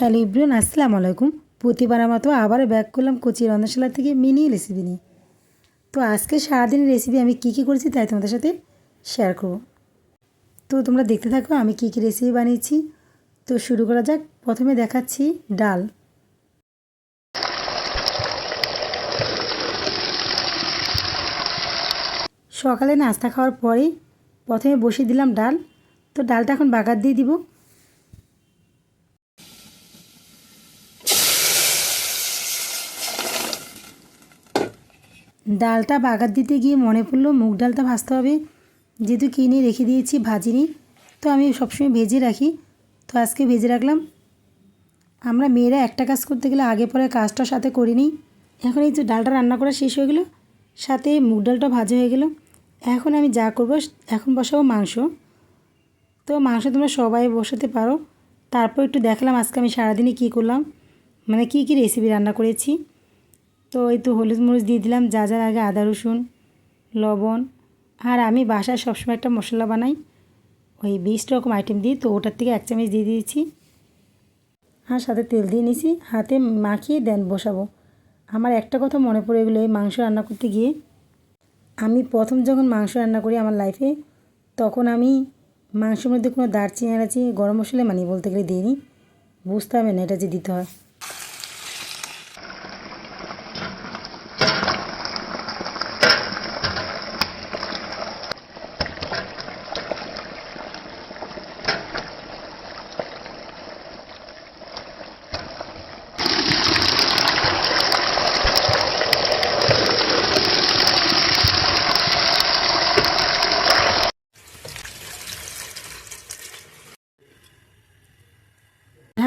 Hello ইব্রিয়ান, আসসালামু আলাইকুম। প্রতিবার মতো আবার ব্যাক করলাম কোচি রন্ধনশালা থেকে মিনি রেসিপি নিয়ে। তো আজকে সারাদিনের রেসিপি আমি কী কী করেছি তাই তোমাদের সাথে শেয়ার করব। তো তোমরা দেখতে থাকো, আমি কী কী রেসিপি বানিয়েছি। তো শুরু করা যাক, প্রথমে দেখাচ্ছি ডাল। সকালে নাস্তা খাওয়ার পরেই প্রথমে বসিয়ে দিলাম ডাল। তো ডালটা এখন বাগার দিয়ে দিব। ডালটা বাগার দিতে গিয়ে মনে পড়ল মুগ ডালটা ভাজতে হবে। যেহেতু কিনে রেখে দিয়েছি, ভাজিনি। তো আমি সবসময় ভেজে রাখি। তো আজকে ভেজে রাখলাম। আমরা মেয়েরা একটা কাজ করতে গেলে আগে পরে কাজটার সাথে করি নিই। এখন এই যে ডালটা রান্না করা শেষ হয়ে গেলো, সাথে মুগ ডালটা ভাজা হয়ে গেলো। এখন আমি যা করব, এখন বসাবো মাংস। তো মাংস তোমরা সবাই বসাতে পারো। তারপর একটু দেখলাম আজকে আমি সারাদিনে কী করলাম। মানে কী কী রেসিপি রান্না করেছি। তো এই তো হলুদ মরিচ দিয়ে দিলাম, যা যার আগে আদা, রসুন, লবণ। আর আমি বাসায় সবসময় একটা মশলা বানাই, ওই বিশ রকম আইটেম দিই তো ওটার থেকে এক চামচ দিয়ে দিয়েছি। আর সাথে তেল দিয়ে নিয়েছি, হাতে মাখিয়ে দেন বসাবো। আমার একটা কথা মনে পড়ে গেলো, এই মাংস রান্না করতে গিয়ে। আমি প্রথম যখন মাংস রান্না করি আমার লাইফে তখন আমি মাংসের মধ্যে কোনো দারচিনি, এলাচি, গরম মশলা মানে বলতে গেলে দিইনি। বুঝতে হবে না এটা যে দিতে হয়।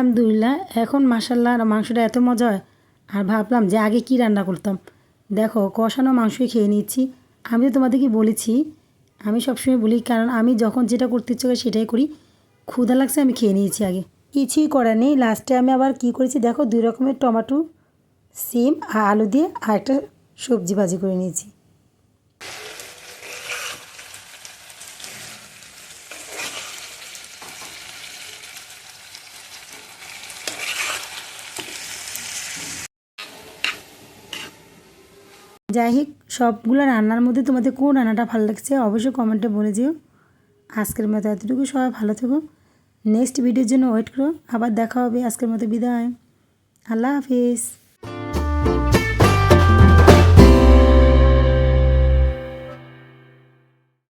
আলহামদুলিল্লাহ, এখন মাসাল্লাহ মাংসটা এত মজা হয়। আর ভাবলাম যে আগে কি রান্না করতাম। দেখো, কষানো মাংসই খেয়ে নিচ্ছি আমি তো তোমাদেরকে বলেছি, আমি সবসময় বলি, কারণ আমি যখন যেটা করতে ইচ্ছে করি সেটাই করি। ক্ষুধা লাগছে, আমি খেয়ে নিয়েছি আগে। কিছুই করার নেই। লাস্টে আমি আবার কি করেছি, দেখো, দুই রকমের টমেটো সিম আর আলু দিয়ে আর একটা সবজি ভাজি করে নিয়েছি। যাই হোক, সবগুলো রান্নার মধ্যে তোমাদের কোন রান্নাটা ভালো লাগছে অবশ্যই কমেন্টে বলে যেও আজকের মতো এতটুকু, সবাই ভালো থেকো। নেক্সট ভিডিওর জন্য ওয়েট করো, আবার দেখা হবে। আজকের মতো বিদায়। আল্লাহ হাফিজ।